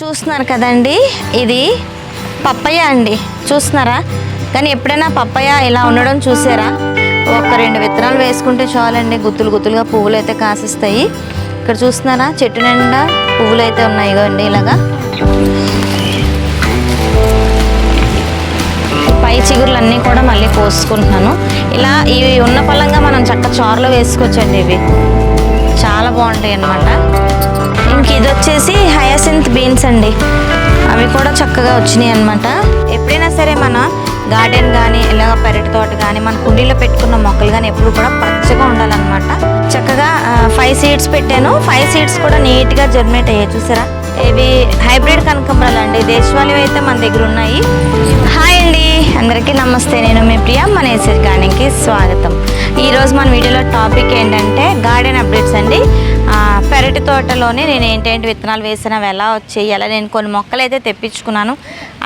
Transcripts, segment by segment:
చూస్తున్నారు కదండి. ఇది పప్పయ్య అండి. చూస్తున్నారా? కానీ ఎప్పుడైనా పప్పయ్య ఇలా ఉండడం చూసారా? ఒక రెండు విత్తనాలు వేసుకుంటే చాలండి. గుత్తులు గుత్తులుగా పువ్వులు అయితే కాసిస్తాయి. ఇక్కడ చూస్తున్నారా? చెట్టు నిండా పువ్వులు అయితే ఉన్నాయి కదండి ఇలాగా. పై చిగురులన్నీ కూడా మళ్ళీ కోసుకుంటున్నాను. ఇలా ఇవి ఉన్న పలంగా మనం చక్క చారులో వేసుకోవచ్చండి ఇవి. చాలా బాగుంటాయి అన్నమాట ఇంక ఇది వచ్చేసి హయాసింత్ బీన్స్ అండి. అవి కూడా చక్కగా వచ్చినాయి అనమాట ఎప్పుడైనా సరే మన గార్డెన్ కానీ ఇలాగ పెరటి తోట కానీ మన కుండీలో పెట్టుకున్న మొక్కలు కానీ ఎప్పుడు కూడా పచ్చగా ఉండాలన్నమాట. చక్కగా ఫైవ్ సీడ్స్ పెట్టాను. ఫైవ్ సీడ్స్ కూడా నీట్గా జర్మినేట్ అయ్యాయి. చూసారా? ఇవి హైబ్రిడ్ కనకంబరాలు అండి. దేశవాళీ అయితే మన దగ్గర ఉన్నాయి. హాయ్ అండి. అందరికీ నమస్తే. నేను మీ ప్రియ మన ఏసరి గార్డెన్కి స్వాగతం. ఈరోజు మన వీడియోలో టాపిక్ ఏంటంటే గార్డెన్ అప్డేట్స్ అండి. పెరటి తోటలోనే నేను ఏంటేంటి విత్తనాలు వేసినా ఎలా వచ్చాయి అలా నేను కొన్ని మొక్కలు అయితే తెప్పించుకున్నాను.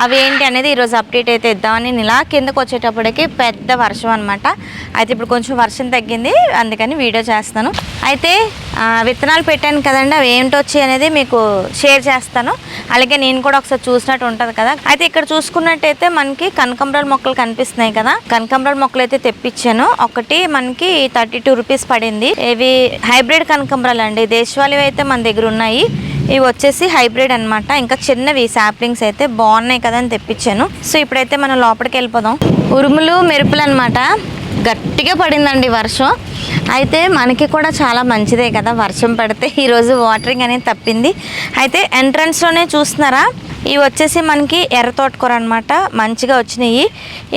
అవి ఏంటి అనేది ఈరోజు అప్డేట్ అయితే ఇద్దామని నేను ఇలా కిందకు వచ్చేటప్పటికి పెద్ద వర్షం అనమాట అయితే ఇప్పుడు కొంచెం వర్షం తగ్గింది అందుకని వీడియో చేస్తాను. అయితే విత్తనాలు పెట్టాను కదండి అవి ఏంటి వచ్చాయి అనేది మీకు షేర్ చేస్తాను. అలాగే నేను కూడా ఒకసారి చూసినట్టు ఉంటుంది కదా. అయితే ఇక్కడ చూసుకున్నట్టయితే మనకి కనకంబరాల మొక్కలు కనిపిస్తున్నాయి కదా. కనకంబరాల మొక్కలు అయితే తెప్పించాను. ఒకటి మనకి థర్టీ టూ రూపీస్ పడింది. ఇవి హైబ్రిడ్ కనకంబరాలు అండి దేశవాళీ అయితే మన దగ్గర ఉన్నాయి. ఇవి వచ్చేసి హైబ్రిడ్ అన్నమాట. ఇంకా చిన్నవి సాప్లింగ్స్ అయితే బాగున్నాయి కదా అని తెప్పించాను. సో ఇప్పుడైతే మనం లోపలికి వెళ్ళిపోదాం. ఉరుములు మెరుపులు అనమాట గట్టిగా పడిందండి వర్షం. అయితే మనకి కూడా చాలా మంచిదే కదా వర్షం పడితే. ఈరోజు వాటరింగ్ అనేది తప్పింది. అయితే ఎంట్రన్స్లోనే చూస్తున్నారా? ఇవి వచ్చేసి మనకి ఎర్ర తోటకూర అనమాట మంచిగా వచ్చినాయి.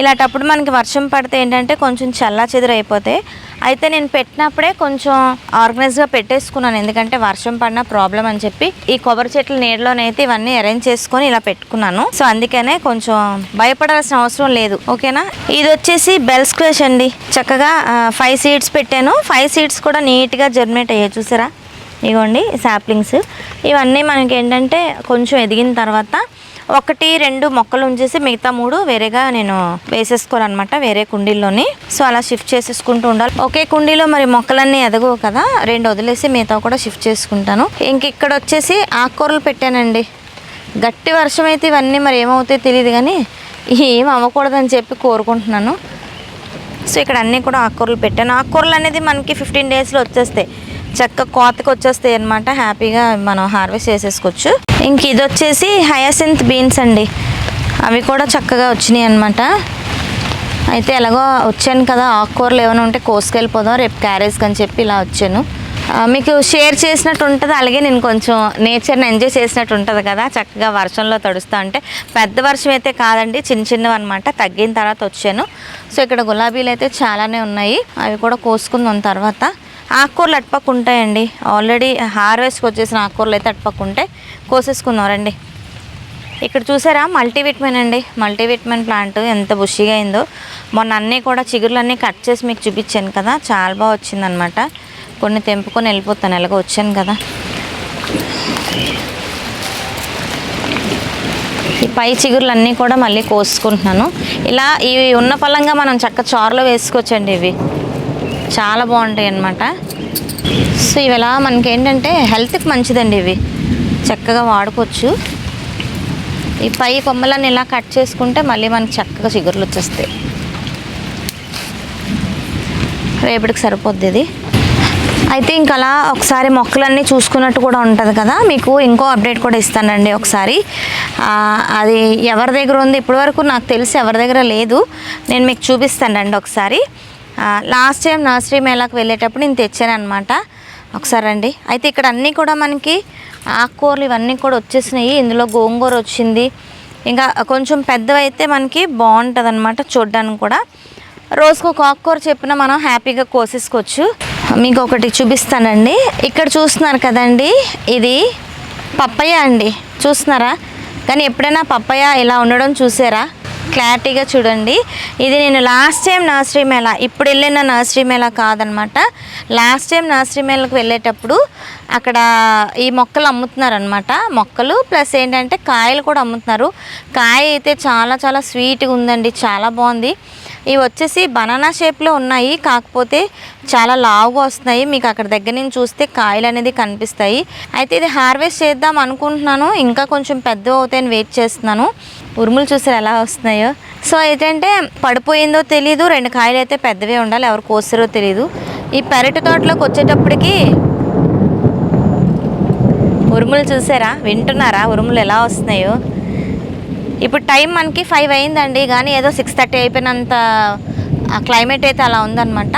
ఇలాంటప్పుడు మనకి వర్షం పడితే ఏంటంటే కొంచెం చల్లా చెదురైపోతాయి అయితే నేను పెట్టినప్పుడే కొంచెం ఆర్గనైజ్గా పెట్టేసుకున్నాను. ఎందుకంటే వర్షం పడిన ప్రాబ్లం అని చెప్పి ఈ కొబ్బరి చెట్ల నీడలోనైతే ఇవన్నీ అరేంజ్ చేసుకొని ఇలా పెట్టుకున్నాను. సో అందుకనే కొంచెం భయపడాల్సిన అవసరం లేదు. ఓకేనా? ఇది వచ్చేసి బెల్ స్క్వేష్ అండి. చక్కగా ఫైవ్ సీడ్స్ పెట్టాను. ఫైవ్ సీడ్స్ కూడా నీట్గా జర్మినేట్ అయ్యాయి. చూసారా? ఇగోండి సాప్లింగ్స్ ఇవన్నీ మనకి ఏంటంటే కొంచెం ఎదిగిన తర్వాత ఒకటి రెండు మొక్కలు ఉంచేసి మిగతా మూడు వేరేగా నేను వేసేసుకోవాలన్నమాట వేరే కుండీల్లోని. సో అలా షిఫ్ట్ చేసేసుకుంటూ ఉండాలి. ఒకే కుండీలో మరి మొక్కలన్నీ ఎదగవు కదా? రెండు వదిలేసి మిగతా కూడా షిఫ్ట్ చేసుకుంటాను. ఇంక ఇక్కడ వచ్చేసి ఆకుకూరలు పెట్టానండి. గట్టి వర్షం అయితే ఇవన్నీ మరి ఏమవుతాయో తెలియదు కానీ ఏం అవ్వకూడదని చెప్పి కోరుకుంటున్నాను. సో ఇక్కడ అన్నీ కూడా ఆకుకూరలు పెట్టాను. ఆకుకూరలు అనేది మనకి ఫిఫ్టీన్ డేస్లో వచ్చేస్తాయి. చక్క కోతకు వచ్చేస్తాయి అనమాట హ్యాపీగా మనం హార్వెస్ట్ చేసేసుకోవచ్చు. ఇంక ఇది వచ్చేసి హయాసింత్ బీన్స్ అండి. అవి కూడా చక్కగా వచ్చినాయి అనమాట అయితే ఎలాగో వచ్చాను కదా ఆకుకూరలు ఏమైనా ఉంటే కోసుకెళ్ళిపోదాం రేపు క్యారేజ్కి అని చెప్పి ఇలా వచ్చాను. మీకు షేర్ చేసినట్టు ఉంటుంది అలాగే నేను కొంచెం నేచర్ని ఎంజాయ్ చేసినట్టు ఉంటుంది కదా చక్కగా వర్షంలో తడుస్తా అంటే పెద్ద వర్షం అయితే కాదండి చిన్న చిన్నవి అనమాట తగ్గిన తర్వాత వచ్చాను. సో ఇక్కడ గులాబీలు అయితే చాలానే ఉన్నాయి. అవి కూడా కోసుకుందాం తర్వాత. ఆకుకూరలు అటుపక్క ఉంటాయండి ఆల్రెడీ హార్వెస్ట్కి వచ్చేసిన ఆకుకూరలు అయితే అటుపక్క ఉంటాయి కోసేసుకుందాం రండి. ఇక్కడ చూసారా? మల్టీవిటమిన్ అండి. మల్టీవిటమిన్ ప్లాంట్ ఎంత బుషిగా అయిందో. మొన్న అన్నీ కూడా చిగురులన్నీ కట్ చేసి మీకు చూపించాను కదా. చాలా బాగా వచ్చిందనమాట కొన్ని తెంపుకొని వెళ్ళిపోతాను. ఎలాగో వచ్చాను కదా. ఈ పై చిగురులన్నీ కూడా మళ్ళీ కోసుకుంటున్నాను. ఇలా ఇవి ఉన్న పలంగా మనం చక్క చారులో వేసుకోవచ్చండి ఇవి. చాలా బాగుంటాయి అన్నమాట. సో ఇవి ఎలా మనకి ఏంటంటే హెల్త్కి మంచిదండి ఇవి. చక్కగా వాడుకోవచ్చు. ఈ పై కొమ్మలన్నీ ఇలా కట్ చేసుకుంటే మళ్ళీ మనకి చక్కగా చిగురులు వచ్చేస్తాయి. రేపటికి సరిపోద్ది ఇది. అయితే ఇంక అలా ఒకసారి మొక్కలన్నీ చూసుకున్నట్టు కూడా ఉంటుంది కదా. మీకు ఇంకో అప్డేట్ కూడా ఇస్తానండి ఒకసారి. అది ఎవరి దగ్గర ఉంది? ఇప్పటివరకు నాకు తెలిసి ఎవరి దగ్గర లేదు. నేను మీకు చూపిస్తానండి ఒకసారి. లాస్ట్ టైం నర్సరీ మేళాకు వెళ్ళేటప్పుడు నేను తెచ్చాను అనమాట ఒకసారి రండి. అయితే ఇక్కడ అన్నీ కూడా మనకి ఆకుకూరలు ఇవన్నీ కూడా వచ్చేసినాయి. ఇందులో గోంగూర వచ్చింది. ఇంకా కొంచెం పెద్దవైతే మనకి బాగుంటుంది అనమాట చూడడానికి కూడా. రోజుకు ఒక ఆకుకూర చెప్పిన మనం హ్యాపీగా కోసేసుకోవచ్చు. మీకు ఒకటి చూపిస్తానండి. ఇక్కడ చూస్తున్నారు కదండి. ఇది పప్పయ్య అండి. చూస్తున్నారా? కానీ ఎప్పుడైనా పప్పయ్య ఇలా ఉండడం చూసారా? క్లారిటీగా చూడండి. ఇది నేను లాస్ట్ టైం నర్సరీ మేళ ఇప్పుడు వెళ్ళిన నర్సరీ మేళ కాదనమాట. లాస్ట్ టైం నర్సరీ మేళకు వెళ్ళేటప్పుడు అక్కడ ఈ మొక్కలు అమ్ముతున్నారనమాట. మొక్కలు ప్లస్ ఏంటంటే కాయలు కూడా అమ్ముతున్నారు. కాయ అయితే చాలా చాలా స్వీట్గా ఉందండి చాలా బాగుంది. ఇవి వచ్చేసి బనానా షేప్లో ఉన్నాయి కాకపోతే చాలా లావుగా వస్తున్నాయి. మీకు అక్కడ దగ్గర నుంచి చూస్తే కాయలు అనేది కనిపిస్తాయి. అయితే ఇది హార్వెస్ట్ చేద్దాం అనుకుంటున్నాను ఇంకా కొంచెం పెద్ద అవుతాయని వెయిట్ చేస్తున్నాను. ఉరుములు చూసారు ఎలా వస్తున్నాయో? సో ఏంటంటే పడిపోయిందో తెలియదు రెండు కాయలు అయితే పెద్దవే ఉండాలి ఎవరు కోసారో తెలియదు ఈ పెరటి తోటలోకి వచ్చేటప్పటికి ఉరుములు చూసారా? వింటున్నారా? ఉరుములు ఎలా వస్తున్నాయో? ఇప్పుడు టైం మనకి ఫైవ్ అయిందండి కానీ ఏదో సిక్స్ థర్టీ అయిపోయినంత ఆ క్లైమేట్ అయితే అలా ఉందన్నమాట.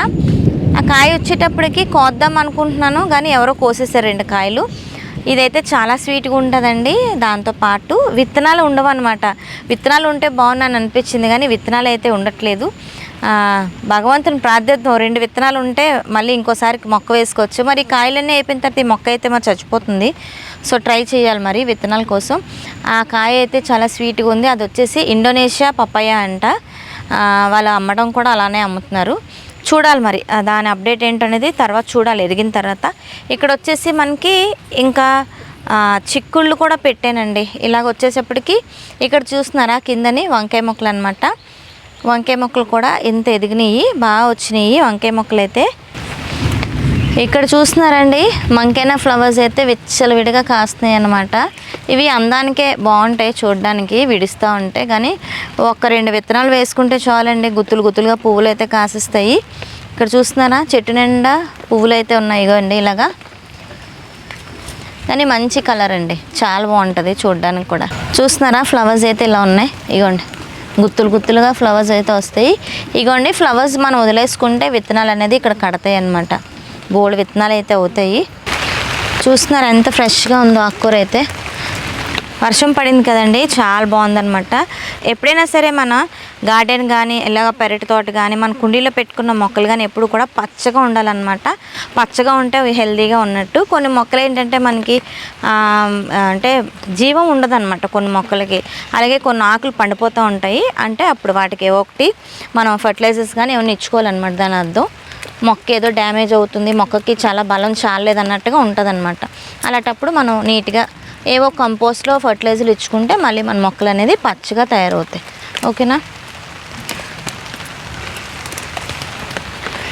ఆ కాయ వచ్చేటప్పటికి కోద్దాం అనుకుంటున్నాను కానీ ఎవరో కోసేసారు రెండు కాయలు. ఇదైతే చాలా స్వీట్గా ఉంటుందండి. దాంతోపాటు విత్తనాలు ఉండవు అనమాట విత్తనాలు ఉంటే బాగున్నాను అనిపించింది కానీ విత్తనాలు అయితే ఉండట్లేదు. భగవంతుని ప్రార్థిద్దాం. రెండు విత్తనాలు ఉంటే మళ్ళీ ఇంకోసారి మొక్క వేసుకోవచ్చు. మరి కాయలన్నీ అయిపోయిన తర్వాత ఈ మొక్క అయితే మరి చచ్చిపోతుంది. సో ట్రై చేయాలి మరి విత్తనాల కోసం. ఆ కాయ అయితే చాలా స్వీట్గా ఉంది. అది వచ్చేసి ఇండోనేషియా పపాయ అంట. వాళ్ళు అమ్మడం కూడా అలానే అమ్ముతున్నారు. చూడాలి మరి. దాని అప్డేట్ ఏంటనేది తర్వాత చూడాలి. ఎదిగిన తర్వాత. ఇక్కడ వచ్చేసి మనకి ఇంకా చిక్కుళ్ళు కూడా పెట్టానండి. ఇలాగ వచ్చేసేపటికి ఇక్కడ చూస్తున్నారా కిందని వంకాయ మొక్కలు అనమాట వంకాయ మొక్కలు కూడా ఇంత ఎదిగినాయి బాగా వచ్చినాయి. వంకాయ మొక్కలు అయితే ఇక్కడ చూస్తున్నారండి మంకైన ఫ్లవర్స్ అయితే విచ్చలవిడిగా కాస్తున్నాయి అన్నమాట ఇవి అందానికే బాగుంటాయి చూడడానికి విడుస్తూ ఉంటాయి కానీ ఒక రెండు విత్తనాలు వేసుకుంటే చాలండి గుత్తులు గుత్తులుగా పువ్వులు అయితే కాసిస్తాయి. ఇక్కడ చూస్తున్నారా? చెట్టు నిండా పువ్వులు అయితే ఉన్నాయి ఇగోండి ఇలాగా. కానీ మంచి కలర్ అండి. చాలా బాగుంటుంది చూడడానికి కూడా. చూస్తున్నారా? ఫ్లవర్స్ అయితే ఇలా ఉన్నాయి. ఇగోండి. గుత్తులు గుత్తులుగా ఫ్లవర్స్ అయితే వస్తాయి. ఇగోండి ఫ్లవర్స్ మనం వదిలేసుకుంటే విత్తనాలు అనేది ఇక్కడ కడతాయి అన్నమాట బోల్డ్ విత్తనాలు అయితే అవుతాయి. చూస్తున్నారు ఎంత ఫ్రెష్గా ఉందో ఆకుకూర అయితే వర్షం పడింది కదండి చాలా బాగుందనమాట ఎప్పుడైనా సరే మన గార్డెన్ కానీ ఇలాగ పెరటి తోట కానీ మన కుండీలో పెట్టుకున్న మొక్కలు కానీ ఎప్పుడు కూడా పచ్చగా ఉండాలన్నమాట. పచ్చగా ఉంటే అవి హెల్దీగా ఉన్నట్టు. కొన్ని మొక్కలు ఏంటంటే మనకి అంటే జీవం ఉండదన్నమాట కొన్ని మొక్కలకి. అలాగే కొన్ని ఆకులు పండిపోతూ ఉంటాయి. అంటే అప్పుడు వాటికి ఒకటి మనం ఫర్టిలైజర్స్ కానీ ఏమైనా ఇచ్చుకోవాలన్నమాట దాని అర్థం. మొక్క ఏదో డ్యామేజ్ అవుతుంది మొక్కకి చాలా బలం చాలలేదు అన్నట్టుగా ఉంటుంది అనమాట అలాంటప్పుడు మనం నీట్గా ఏవో కంపోస్ట్లో ఫర్టిలైజర్లు ఇచ్చుకుంటే మళ్ళీ మన మొక్కలు అనేది పచ్చగా తయారవుతాయి. ఓకేనా?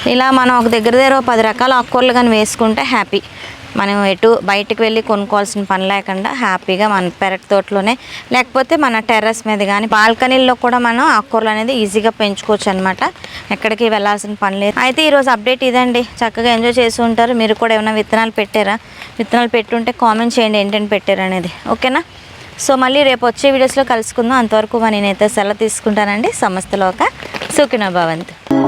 ఇలా మనం ఒక దగ్గర దగ్గర ఒక పది రకాల ఆకుకూరలు కానీ వేసుకుంటే హ్యాపీ. మనం ఎటు బయటకు వెళ్ళి కొనుక్కోవాల్సిన పని లేకుండా హ్యాపీగా మన పెరట్ తోటలోనే లేకపోతే మన టెర్రస్ మీద కానీ బాల్కనీల్లో కూడా మనం ఆకుకూరలు అనేది ఈజీగా పెంచుకోవచ్చు అనమాట ఎక్కడికి వెళ్ళాల్సిన పని లేదు. అయితే ఈరోజు అప్డేట్ ఇదండి. చక్కగా ఎంజాయ్ చేసి ఉంటారు. మీరు కూడా ఏమైనా విత్తనాలు పెట్టారా? విత్తనాలు పెట్టుంటే కామెంట్ చేయండి ఏంటంటే పెట్టారు అనేది. ఓకేనా? సో మళ్ళీ రేపు వచ్చే వీడియోస్లో కలుసుకుందాం. అంతవరకు నేనైతే సెలవు తీసుకుంటానండి. సమస్తలోక ఒక భవంతు.